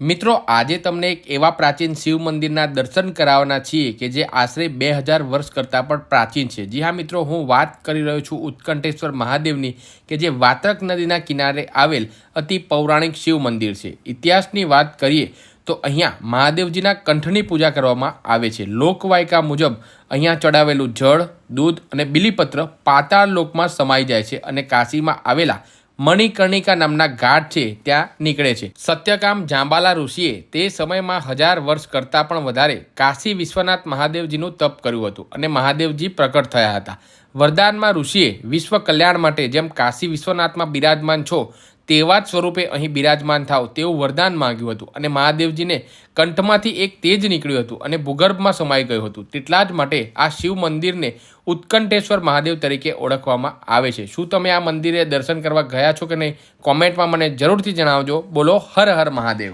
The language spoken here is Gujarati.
મિત્રો, આજે તમને એક એવા પ્રાચીન શિવ મંદિરના દર્શન કરાવવાના છીએ કે જે આશરે બે હજાર વર્ષ કરતાં પણ પ્રાચીન છે. જી હા, મિત્રો, હું વાત કરી રહ્યો છું ઉત્કંઠેશ્વર મહાદેવની કે જે વાત્રક નદીના કિનારે આવેલ અતિ પૌરાણિક શિવ મંદિર છે. ઇતિહાસની વાત કરીએ તો અહીંયા મહાદેવજીના કંઠની પૂજા કરવામાં આવે છે. લોકવાયકા મુજબ અહીંયા ચડાવેલું જળ, દૂધ અને બિલીપત્ર પાતાળ લોકમાં સમાઈ જાય છે અને કાશીમાં આવેલા મણિકર્ણિકા નામના ઘાટ છે, ત્યાં નીકળે છે. સત્યકામ જાંબાલા ઋષિએ તે સમયમાં હજાર વર્ષ કરતાં પણ વધારે કાશી વિશ્વનાથ મહાદેવજીનું તપ કર્યું હતું અને મહાદેવજી પ્રકટ થયા હતા. વરદાનમાં ઋષિએ વિશ્વ કલ્યાણ માટે જેમ કાશી વિશ્વનાથમાં બિરાજમાન છો તેવા જ સ્વરૂપે અહીં બિરાજમાન થાવ તેવું વરદાન માંગ્યું હતું અને મહાદેવજીને કંઠમાંથી એક તેજ નીકળ્યું હતું અને ભૂગર્ભમાં સમાઈ ગયું હતું. તેટલા જ માટે આ શિવ મંદિરને ઉત્કંઠેશ્વર મહાદેવ તરીકે ઓળખવામાં આવે છે. શું તમે આ મંદિરે દર્શન કરવા ગયા છો કે નહીં? કોમેન્ટમાં મને જરૂરથી જણાવજો. બોલો, હર હર મહાદેવ.